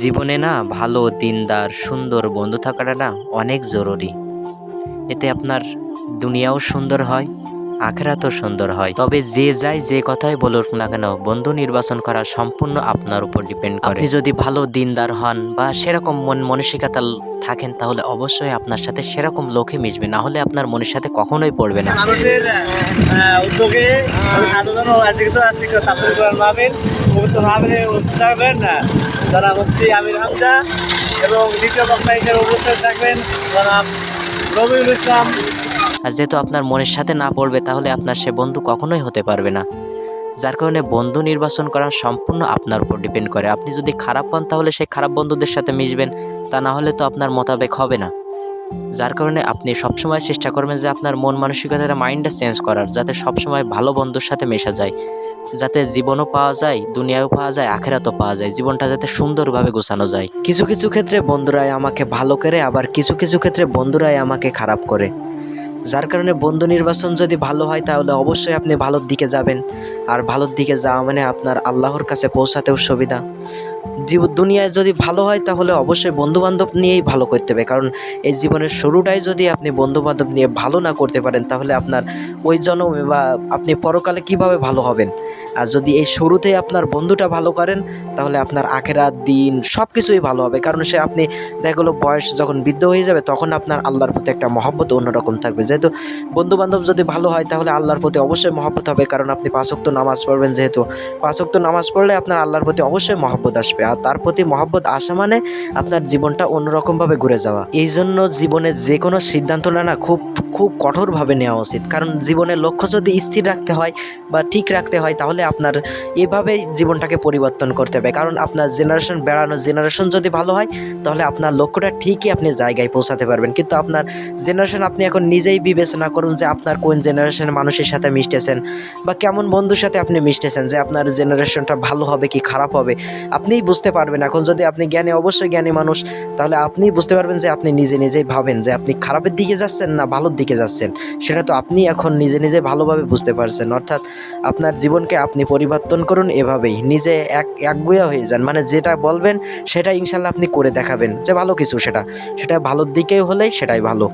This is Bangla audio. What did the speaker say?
জীবনে না ভালো, দিনদার, সুন্দর বন্ধু থাকাটা না অনেক জরুরি। এতে আপনার দুনিয়াও সুন্দর হয়, আখেরাতও সুন্দর হয়। তবে যে যাই যে কথাই বলুক না কেন, বন্ধু নির্বাচন করা সম্পূর্ণ আপনার উপর ডিপেন্ড করে। আপনি যদি ভালো, দিনদার হন বা সেরকম মন মানসিকতা থাকেন, তাহলে অবশ্যই আপনার সাথে সেরকম লোকই মিশবে। না হলে আপনার মনের সাথে কখনোই পড়বে না। মানুষের উদ্যোগে আজকে তো আজকে উপস্থিত থাকবেন যারা মুফতি আমির হামজা এবং দ্বিতীয় বক্তা হিসেবে উপস্থিত থাকবেন, জনাব রবিউল ইসলাম। আর যেহেতু আপনার মনের সাথে না পড়বে, তাহলে আপনার সে বন্ধু কখনোই হতে পারবে না। যার কারণে বন্ধু নির্বাচন করা সম্পূর্ণ আপনার উপর ডিপেন্ড করে। আপনি যদি খারাপ পান তাহলে সেই খারাপ বন্ধুদের সাথে মিশবেন। তা না হলে তো আপনার মোতাবেক হবে না। যার কারণে আপনি সবসময় চেষ্টা করবেন যে আপনার মন মানসিকতার মাইন্ডটা চেঞ্জ করার, যাতে সবসময় ভালো বন্ধুর সাথে মেশা যায়। যাতে জীবনও পাওয়া যায়, দুনিয়াও পাওয়া যায়, আখেরাতও পাওয়া যায়, জীবনটা যাতে সুন্দরভাবে গোছানো যায়। কিছু কিছু ক্ষেত্রে বন্ধুরাই আমাকে ভালো করে, আবার কিছু কিছু ক্ষেত্রে বন্ধুরাই আমাকে খারাপ করে। যার কারণে বন্ধু নির্বাচন যদি ভালো হয়, তাহলে অবশ্যই আপনি ভালোর দিকে যাবেন। আর ভালোর দিকে যাওয়া মানে আপনার আল্লাহর কাছে পৌঁছাতেও সুবিধা। জীব দুনিয়ায় যদি ভালো হয়, তাহলে অবশ্যই বন্ধু বান্ধব নিয়েই ভালো করতে হবে। কারণ এই জীবনের শুরুটাই যদি আপনি বন্ধু বান্ধব নিয়ে ভালো না করতে পারেন, তাহলে আপনার ওই জন্মে বা আপনি পরকালে কীভাবে ভালো হবেন? আর যদি এই শুরুতে আপনার বন্ধুটা ভালো করেন, তাহলে আপনার আখেরা দিন সব কিছুই ভালো হবে। কারণ সে আপনি, দেখা গেলো বয়স যখন বৃদ্ধ হয়ে যাবে, তখন আপনার আল্লাহর প্রতি একটা মহব্বত অন্যরকম থাকবে। যেহেতু বন্ধু বান্ধব যদি ভালো হয়, তাহলে আল্লাহর প্রতি অবশ্যই মহব্বত হবে। কারণ আপনি পাঁচক্ত নামাজ পড়বেন, যেহেতু পাঁচক্ত নামাজ পড়লে আপনার আল্লাহর প্রতি অবশ্যই মহব্বত আসবে। আর তার প্রতি মহাব্বত আসা মানে আপনার জীবনটা অন্যরকমভাবে ঘুরে যাওয়া। এই জন্য জীবনে যে কোনো সিদ্ধান্ত নেওয়া খুব খুব কঠোরভাবে নেওয়া উচিত। কারণ জীবনের লক্ষ্য যদি স্থির রাখতে হয় বা ঠিক রাখতে হয়, তাহলে আপনার এভাবেই জীবনটাকে পরিবর্তন করতে হবে। কারণ আপনার জেনারেশন বেড়ানো জেনারেশন যদি ভালো হয়, তাহলে আপনার লক্ষ্যটা ঠিকই আপনি জায়গায় পৌঁছাতে পারবেন। কিন্তু আপনার জেনারেশন আপনি এখন নিজেই বিবেচনা করুন যে আপনার কোন জেনারেশনের মানুষের সাথে মিশতেছেন বা কেমন বন্ধুর সাথে আপনি মিশতেছেন, যে আপনার জেনারেশনটা ভালো হবে কি খারাপ হবে। আপনিই বুঝতে পারবেন। এখন যদি আপনি জ্ঞানী, অবশ্যই জ্ঞানী মানুষ, তাহলে আপনিই বুঝতে পারবেন যে আপনি নিজে নিজেই ভাবেন যে আপনি খারাপের দিকে যাচ্ছেন না, ভালোর দিকে যাচ্ছেন। সেটা তো আপনি এখন নিজে নিজে ভালোভাবে বুঝতে পারছেন। অর্থাৎ আপনার জীবনকে আপনি পরিবর্তন করুন এভাবেই। নিজে এক, একগুয়া হয়ে যান। মানে যেটা বলবেন সেটা ইনশাল্লাহ আপনি করে দেখাবেন। যে ভালো কিছু সেটা। সেটা ভালোর দিকেই হলেই সেটাই ভালো।